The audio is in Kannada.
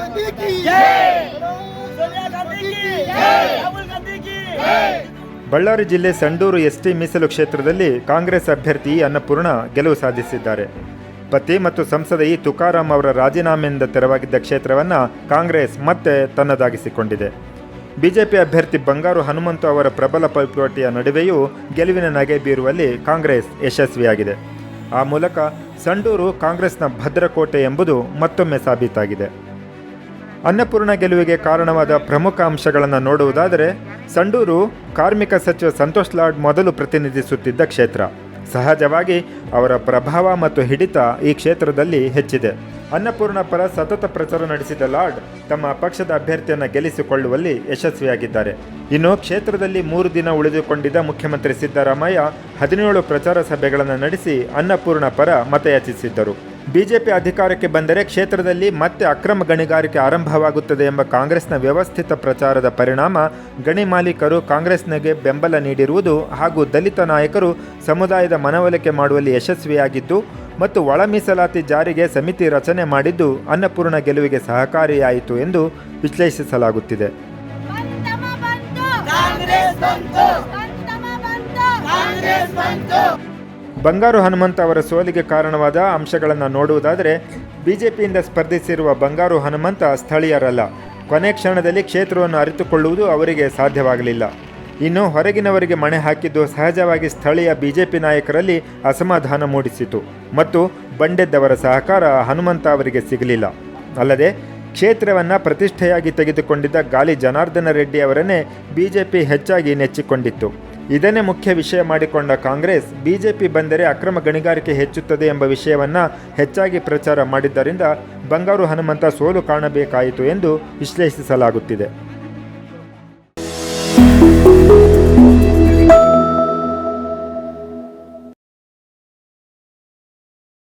गांधी की सोनिया गांधी की राहुल गांधी की ಬಳ್ಳಾರಿ ಜಿಲ್ಲೆ ಸಂಡೂರು ಎಸ್ಟಿ ಮೀಸಲು ಕ್ಷೇತ್ರದಲ್ಲಿ ಕಾಂಗ್ರೆಸ್ ಅಭ್ಯರ್ಥಿ ಅನ್ನಪೂರ್ಣ ಗೆಲುವು ಸಾಧಿಸಿದ್ದಾರೆ ಪತಿ ಮತ್ತು ಸಂಸದ ಇ ತುಕಾರಾಂ ಅವರ ರಾಜೀನಾಮೆಯಿಂದ ತೆರವಾಗಿದ್ದ ಕ್ಷೇತ್ರವನ್ನು ಕಾಂಗ್ರೆಸ್ ಮತ್ತೆ ತನ್ನದಾಗಿಸಿಕೊಂಡಿದೆ ಬಿಜೆಪಿ ಅಭ್ಯರ್ಥಿ ಬಂಗಾರು ಹನುಮಂತು ಅವರ ಪ್ರಬಲ ಪೈಪೋಟಿಯ ನಡುವೆಯೂ ಗೆಲುವಿನ ನಗೆ ಬೀರುವಲ್ಲಿ ಕಾಂಗ್ರೆಸ್ ಯಶಸ್ವಿಯಾಗಿದೆ ಆ ಮೂಲಕ ಸಂಡೂರು ಕಾಂಗ್ರೆಸ್ನ ಭದ್ರಕೋಟೆ ಎಂಬುದು ಮತ್ತೊಮ್ಮೆ ಸಾಬೀತಾಗಿದೆ ಅನ್ನಪೂರ್ಣ ಗೆಲುವಿಗೆ ಕಾರಣವಾದ ಪ್ರಮುಖ ಅಂಶಗಳನ್ನು ನೋಡುವುದಾದರೆ, ಸಂಡೂರು ಕಾರ್ಮಿಕ ಸಚಿವ ಸಂತೋಷ್ ಲಾಡ್ ಮೊದಲು ಪ್ರತಿನಿಧಿಸುತ್ತಿದ್ದ ಕ್ಷೇತ್ರ. ಸಹಜವಾಗಿ ಅವರ ಪ್ರಭಾವ ಮತ್ತು ಹಿಡಿತ ಈ ಕ್ಷೇತ್ರದಲ್ಲಿ ಹೆಚ್ಚಿದೆ. ಅನ್ನಪೂರ್ಣ ಪರ ಸತತ ಪ್ರಚಾರ ನಡೆಸಿದ ಲಾರ್ಡ್ ತಮ್ಮ ಪಕ್ಷದ ಅಭ್ಯರ್ಥಿಯನ್ನು ಗೆಲ್ಲಿಸಿಕೊಳ್ಳುವಲ್ಲಿ ಯಶಸ್ವಿಯಾಗಿದ್ದಾರೆ. ಇನ್ನು ಕ್ಷೇತ್ರದಲ್ಲಿ ಮೂರು ದಿನ ಉಳಿದುಕೊಂಡಿದ್ದ ಮುಖ್ಯಮಂತ್ರಿ ಸಿದ್ದರಾಮಯ್ಯ ಹದಿನೇಳು ಪ್ರಚಾರ ಸಭೆಗಳನ್ನು ನಡೆಸಿ ಅನ್ನಪೂರ್ಣ ಪರ ಮತಯಾಚಿಸಿದ್ದರು. ಬಿಜೆಪಿ ಅಧಿಕಾರಕ್ಕೆ ಬಂದರೆ ಕ್ಷೇತ್ರದಲ್ಲಿ ಮತ್ತೆ ಅಕ್ರಮ ಗಣಿಗಾರಿಕೆ ಆರಂಭವಾಗುತ್ತದೆ ಎಂಬ ಕಾಂಗ್ರೆಸ್ನ ವ್ಯವಸ್ಥಿತ ಪ್ರಚಾರದ ಪರಿಣಾಮ ಗಣಿ ಮಾಲೀಕರು ಕಾಂಗ್ರೆಸ್ನಿಗೆ ಬೆಂಬಲ ನೀಡಿರುವುದು ಹಾಗೂ ದಲಿತ ನಾಯಕರು ಸಮುದಾಯದ ಮನವೊಲಿಕೆ ಮಾಡುವಲ್ಲಿ ಯಶಸ್ವಿಯಾಗಿದ್ದು ಮತ್ತು ಒಳ ಮೀಸಲಾತಿ ಜಾರಿಗೆ ಸಮಿತಿ ರಚನೆ ಮಾಡಿದ್ದು ಅನ್ನಪೂರ್ಣ ಗೆಲುವಿಗೆ ಸಹಕಾರಿಯಾಯಿತು ಎಂದು ವಿಶ್ಲೇಷಿಸಲಾಗುತ್ತಿದೆ. ಬಂಗಾರು ಹನುಮಂತ ಅವರ ಸೋಲಿಗೆ ಕಾರಣವಾದ ಅಂಶಗಳನ್ನು ನೋಡುವುದಾದರೆ, ಬಿಜೆಪಿಯಿಂದ ಸ್ಪರ್ಧಿಸಿರುವ ಬಂಗಾರು ಹನುಮಂತ ಸ್ಥಳೀಯರಲ್ಲ. ಕೊನೆ ಕ್ಷಣದಲ್ಲಿ ಕ್ಷೇತ್ರವನ್ನು ಅರಿತುಕೊಳ್ಳುವುದು ಅವರಿಗೆ ಸಾಧ್ಯವಾಗಲಿಲ್ಲ. ಇನ್ನು ಹೊರಗಿನವರಿಗೆ ಮಣೆ ಹಾಕಿದ್ದು ಸಹಜವಾಗಿ ಸ್ಥಳೀಯ ಬಿಜೆಪಿ ನಾಯಕರಲ್ಲಿ ಅಸಮಾಧಾನ ಮೂಡಿಸಿತು. ಮತ್ತು ಬಂಡೆದ್ದವರ ಸಹಕಾರ ಹನುಮಂತ ಅವರಿಗೆ ಸಿಗಲಿಲ್ಲ. ಅಲ್ಲದೆ, ಕ್ಷೇತ್ರವನ್ನು ಪ್ರತಿಷ್ಠೆಯಾಗಿ ತೆಗೆದುಕೊಂಡಿದ್ದ ಗಾಲಿ ಜನಾರ್ದನ ರೆಡ್ಡಿ ಅವರನ್ನೇ ಬಿಜೆಪಿ ಹೆಚ್ಚಾಗಿ ನೆಚ್ಚಿಕೊಂಡಿತ್ತು. ಇದನ್ನೇ ಮುಖ್ಯ ವಿಷಯ ಮಾಡಿಕೊಂಡ ಕಾಂಗ್ರೆಸ್, ಬಿಜೆಪಿ ಬಂದರೆ ಅಕ್ರಮ ಗಣಿಗಾರಿಕೆ ಹೆಚ್ಚುತ್ತದೆ ಎಂಬ ವಿಷಯವನ್ನು ಹೆಚ್ಚಾಗಿ ಪ್ರಚಾರ ಮಾಡಿದ್ದರಿಂದ ಬಂಗಾರು ಹನುಮಂತ ಸೋಲು ಕಾಣಬೇಕಾಯಿತು ಎಂದು ವಿಶ್ಲೇಷಿಸಲಾಗುತ್ತಿದೆ.